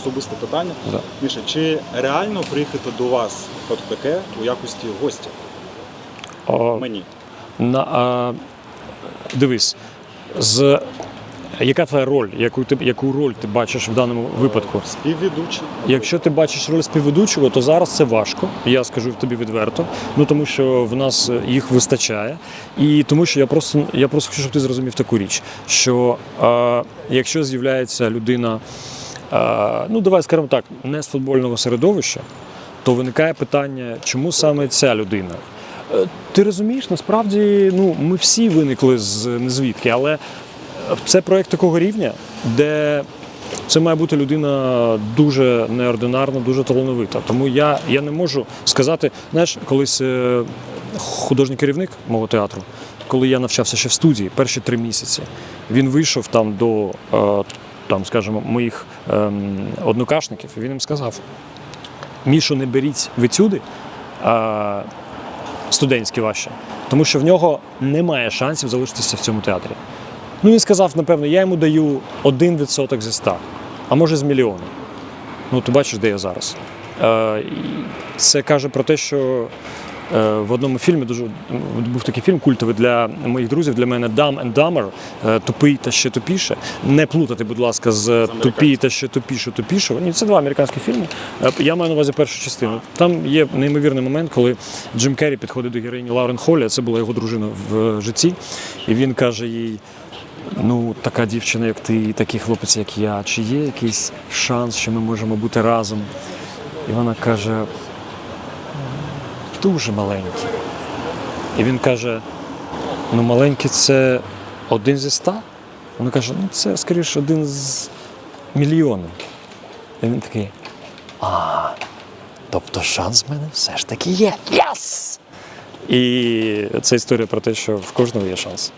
особисте питання. Да. Міша, чи реально приїхати до вас от таке у якості гостя? О, Мені. на, а, дивись, з, яка твоя роль? Яку, ти, яку роль ти бачиш в даному випадку? Співведучий. Якщо ти бачиш роль співведучого, то зараз це важко. Я скажу тобі відверто. Ну тому що в нас е, їх вистачає. І тому що я просто я просто хочу, щоб ти зрозумів таку річ, що е, якщо з'являється людина, е, ну давай скажемо так, не з футбольного середовища, то виникає питання, чому саме ця людина? Е, Ти розумієш, насправді ну, ми всі виникли з незвідки, але це проект такого рівня, де це має бути людина дуже неординарна, дуже талановита. Тому я, я не можу сказати, знаєш, колись е, художній керівник мого театру, коли я навчався ще в студії, перші три місяці, він вийшов там до е, там, скажімо, моїх ем, однокашників, і він їм сказав: Мішу, не беріть в етюди, а студентські ваші, тому що в нього немає шансів залишитися в цьому театрі. Ну, він сказав, напевно, я йому даю 1% зі 100, а може з мільйона. Ну, ти бачиш, де я зараз. Е, це каже про те, що в одному фільмі дуже був такий фільм культовий для моїх друзів, для мене Dumb and Dumber, е, тупий та ще тупіше. Не плутати, будь ласка, з тупі та ще тупіше тупішого. Ні, це два американські фільми. Е, Я маю на увазі першу частину. Там є неймовірний момент, коли Джим Керрі підходить до героїні Лаурен Холлі, це була його дружина в житті, і він каже їй. Ну, така дівчина, як ти, і такий хлопець, як я, чи є якийсь шанс, що ми можемо бути разом? І вона каже, дуже маленький. І він каже: ну, маленький це один зі ста? Вона каже, ну це скоріше один з мільйонів. І він такий. А, тобто шанс в мене все ж таки є. Єс! І це історія про те, що в кожного є шанс.